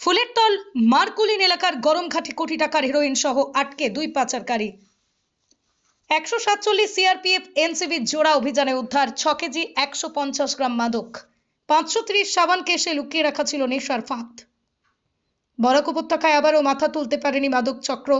ফুলেরতল মারকুলিন এলাকার গরমঘাটে কোটি টাকার হেরোইন সহ আটকে দুই পাচারকারী। একশো সাতচল্লিশ সিআরপিএফ এনসিবির জোড়া অভিযানে উদ্ধার ছ কেজি একশো পঞ্চাশ গ্রাম মাদক। পাঁচশো ত্রিশ সাবান কেসে লুকিয়ে রাখা ছিল নেশার ফাঁদ। বরাক উপত্যকায় আবারও মাথা তুলতে পারেনি মাদক চক্র।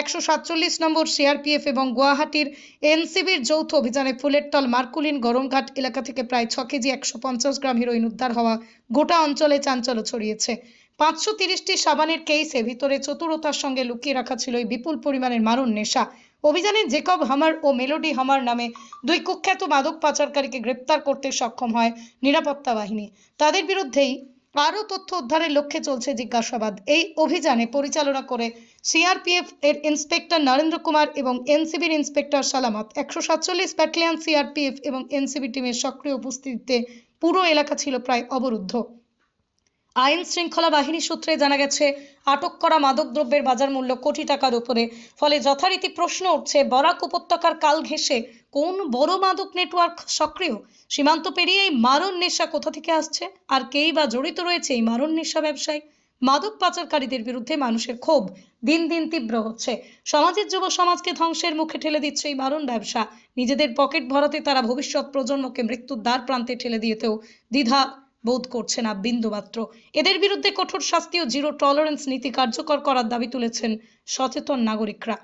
একশো সাতচল্লিশ নম্বর সিআরপিএফ এবং গুয়াহাটির এনসিবির যৌথ অভিযানে ফুলেরতল মার্কুলিন গরমঘাট এলাকা থেকে প্রায় ছ কেজি একশো পঞ্চাশ গ্রাম হিরোইন উদ্ধার হওয়া গোটা অঞ্চলে চাঞ্চল্য ছড়িয়েছে। পাঁচশো তিরিশটি সাবানের কেসে ভিতরে চতুরতার সঙ্গে লুকিয়ে রাখা ছিল এই বিপুল পরিমাণের মারণ নেশা। অভিযানে জেকব হামার ও মেলোডি হামার নামে দুই কুখ্যাত মাদক পাচারকারীকে গ্রেপ্তার করতে সক্ষম হয় নিরাপত্তা বাহিনী। তাদের বিরুদ্ধেই আরও তথ্য উদ্ধারের লক্ষ্যে চলছে জিজ্ঞাসাবাদ। এই অভিযানে পরিচালনা করে সিআরপিএফ এর ইন্সপেক্টর নরেন্দ্র কুমার এবং এনসিবির ইন্সপেক্টর সালামত। একশো সাতচল্লিশ ব্যাটালিয়ন সিআরপিএফ এবং এনসিবি টিমের সক্রিয় উপস্থিতিতে পুরো এলাকা ছিল প্রায় অবরুদ্ধ। আইন শৃঙ্খলা বাহিনী সূত্রে জানা গেছে, আটক করা মাদকদ্রব্যের বাজার মূল্য কোটি টাকার উপরে, ফলে যথারীতি প্রশ্ন উঠছে বরাক উপত্যকার কাল ঘেঁষে কোন বড় মাদক নেটওয়ার্ক সক্রিয়? সীমান্ত পেরিয়ে এই মারণ নেশা কোথা থেকে আসছে? আর কেই বা জড়িত রয়েছে এই মারণ নেশা ব্যবসায়? মাদক পাচারকারীদের বিরুদ্ধে মানুষের ক্ষোভ দিন দিন তীব্র হচ্ছে। সমাজের যুব সমাজকে ধ্বংসের মুখে ঠেলে দিচ্ছে এই মারণ ব্যবসা। নিজেদের পকেট ভরাতে তারা ভবিষ্যৎ প্রজন্মকে মৃত্যুর দ্বার প্রান্তে ঠেলে দিয়েতেও দ্বিধা বোধ করছে না বিন্দুমাত্র এদের বিরুদ্ধে কঠোর শাস্তি ও জিরো টলারেন্স নীতি কার্যকর করার দাবি তুলেছেন সচেতন নাগরিকরা।